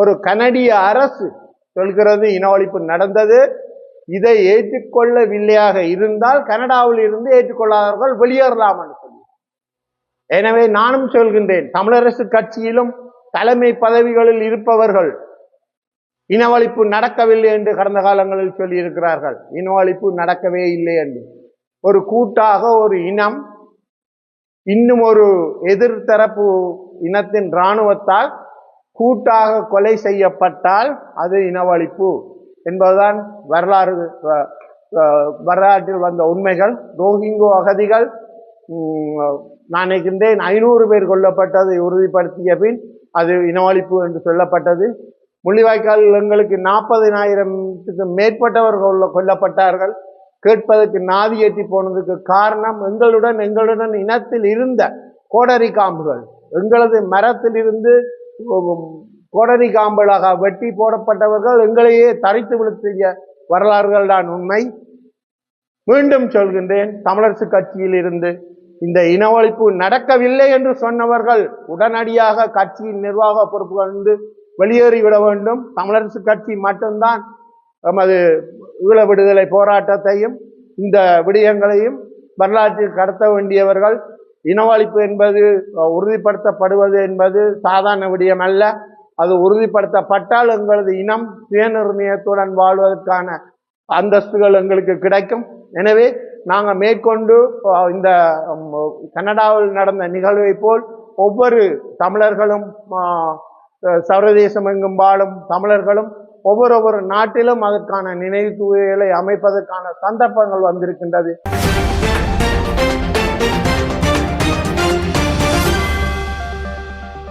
ஒரு கனடிய அரசு சொல்கிறது இனவழிப்பு நடந்தது. இதை ஏற்றுக்கொள்ளவில்லையாக இருந்தால் கனடாவில் இருந்து ஏற்றுக்கொள்ளாதவர்கள் வெளியேறலாம் என்று சொல்லி. எனவே நானும் சொல்கின்றேன் தமிழரசு கட்சியிலும் தலைமை பதவிகளில் இருப்பவர்கள் இனவழிப்பு நடக்கவில்லை என்று கடந்த காலங்களில் சொல்லியிருக்கிறார்கள். இனவழிப்பு நடக்கவே இல்லை என்று. ஒரு கூட்டாக ஒரு இனம் இன்னும் ஒரு எதிர்த்தரப்பு இனத்தின் இராணுவத்தால் கூட்டாக கொலை செய்யப்பட்டால் அது இனவழிப்பு என்பதுதான் வரலாறு வரலாற்றில் வந்த உண்மைகள். ரோஹிங்கோ அகதிகள் நான் நினைக்கின்றேன் ஐநூறு பேர் கொல்லப்பட்டதை உறுதிப்படுத்திய பின் அது இனவழிப்பு என்று சொல்லப்பட்டது. முள்ளிவாய்க்கால் எங்களுக்கு நாற்பதினாயிரத்துக்கு மேற்பட்டவர்கள் கொல்லப்பட்டார்கள். கேட்பதற்கு நாதி ஏற்றி போனதுக்கு காரணம் எங்களுடன் எங்களுடன் இனத்தில் இருந்த கோடரி காம்புகள். எங்களது மரத்திலிருந்து கோடரி காம்பலாக வெட்டி போடப்பட்டவர்கள் எங்களையே தரைத்து விழுத்திய வரலாறுகள் தான் உண்மை. மீண்டும் சொல்கின்றேன் தமிழரசு கட்சியில் இருந்து இந்த இனவழிப்பு நடக்கவில்லை என்று சொன்னவர்கள் உடனடியாக கட்சியின் நிர்வாக பொறுப்புகளிலிருந்து வெளியேறிவிட வேண்டும். தமிழரசு கட்சி மட்டும்தான் நமது ஈழ விடுதலை போராட்டத்தையும் இந்த விடயங்களையும் வரலாற்றில் கடத்த வேண்டியவர்கள் இனவழிப்பு என்பது உறுதிப்படுத்தப்படுவது என்பது சாதாரண விடயம் அல்ல. அது உறுதிப்படுத்தப்பட்டால் எங்களது இனம் சுயநிர்ணயத்துடன் வாழ்வதற்கான அந்தஸ்துகள் எங்களுக்கு கிடைக்கும். எனவே நாங்கள் மேற்கொண்டு இந்த கனடாவில் நடந்த நிகழ்வை போல் ஒவ்வொரு தமிழர்களும் சர்வதேசம் எங்கும் வாழும் தமிழர்களும் ஒவ்வொரு ஒவ்வொரு நாட்டிலும் அதற்கான நினைவு தூயலை அமைப்பதற்கான சந்தர்ப்பங்கள் வந்திருக்கின்றது.